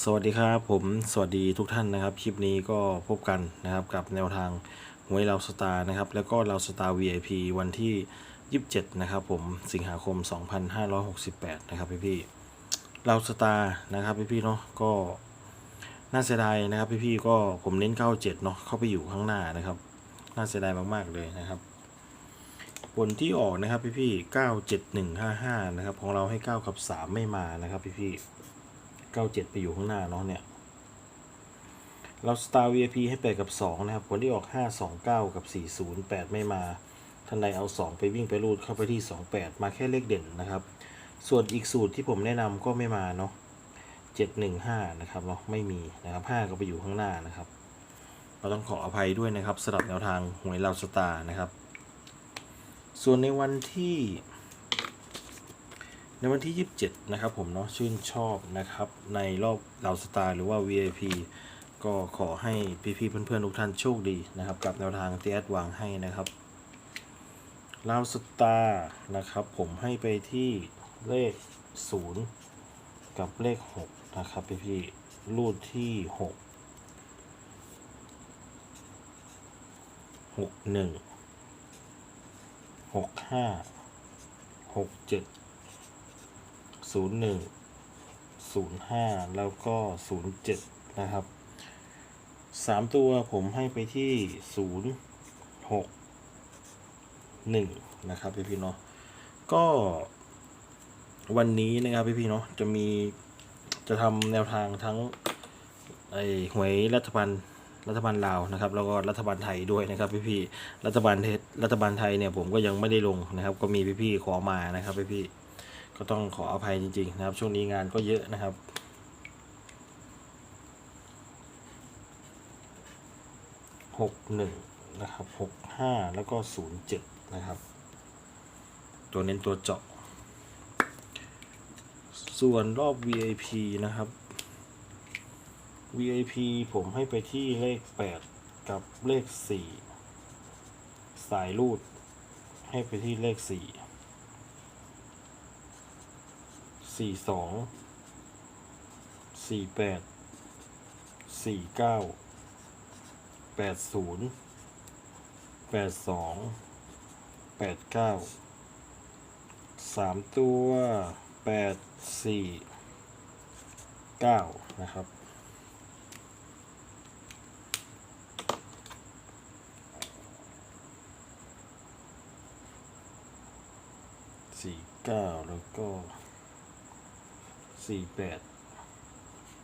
สวัสดีครับผมสวัสดีทุกท่านนะครับ คลิปนี้ก็พบกันนะครับกับแนวทางหวยเราสตาร์นะครับ แล้วก็เราสตาร์ VIP วันที่ 27 นะครับผมสิงหาคม 2568 นะครับพี่พี่เราสตาร์นะครับพี่พี่เนาะก็น่าเสียดายนะครับพี่พี่ก็ผมเน้น 97 เนาะเข้าไปอยู่ข้างหน้านะครับ น่าเสียดายมาก ๆ เลยนะครับผลที่ออกนะครับพี่พี่ 97155 นะครับของเราให้ 9 กับ 3 ไม่มานะครับพี่พี่ 97 ไปอยู่ข้างหน้าเนาะเนี่ย เราสตาร์ VIP ให้8กับ 2 นะครับผลที่ออก 529 กับ 408 ไม่มาท่านใดเอา 2 ไปวิ่งไปรูดเข้าไปที่ 28 มาแค่เลขเด่นนะครับ ส่วนอีกสูตรที่ผมแนะนำก็ไม่มาเนาะ715 นะครับเนาะไม่มีนะครับ5ก็ไปอยู่ข้างหน้านะครับเราต้องขออภัยด้วยนะครับสำหรับแนวทางหวยเราสตาร์นะครับ ส่วนในวันที่ ในวันที่ 27 นะครับผมเนาะชื่นชอบนะครับ ในรอบเหล่าสตาร์หรือว่า VIP ก็ขอให้พี่ๆเพื่อนๆทุกท่านโชคดีนะครับ กับแนวทางที่แอดวางให้นะครับเหล่าสตาร์นะครับผมให้ไปที่เลข 0 กับเลข 6 นะครับพี่ๆรูดที่ 6 6 1 6 5 6 7 ศูนย์หนึ่งศูนย์ห้าแล้วก็ศูนย์เจ็ดนะครับสามตัวผมให้ไปที่ศูนย์หกหนึ่งนะครับพี่พี่เนาะก็วันนี้นะครับพี่พี่เนาะจะมีจะทำแนวทางทั้งไอหวยรัฐบาลรัฐบาลลาวนะครับ แล้วก็รัฐบาลไทยด้วยนะครับ พี่พี่รัฐบาลเทศรัฐบาลไทยเนี่ยผมก็ยังไม่ได้ลงนะครับ ก็มีพี่พี่ขอมานะครับพี่พี่ ก็ต้องขออภัยจริงๆนะครับ ช่วงนี้งานก็เยอะนะครับหกหนึ่งนะครับหกห้าแล้วก็ศูนย์เจ็ดนะครับ ตัวเน้นตัวเจาะ ส่วนรอบ VIP นะครับ VIP ผมให้ไปที่เลขแปดกับเลขสี่สายรูดให้ไปที่เลขสี่ สี่สองสี่แปดสี่เก้าแปดศูนย์แปดสองแปดเก้าสามตัวแปดสี่เก้านะครับสี่เก้าแล้วก็ สี่แปด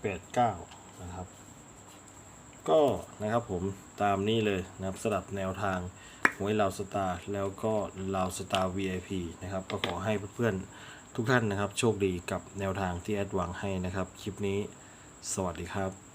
แปดเก้านะครับ ก็นะครับผมตามนี้เลยนะครับสลับแนวทางหวยลาวสตาร์แล้วก็ลาวสตาร์ VIP นะครับก็ขอให้เพื่อนๆทุกท่านนะครับ โชคดีกับแนวทางที่แอดวางให้นะครับ คลิปนี้สวัสดีครับ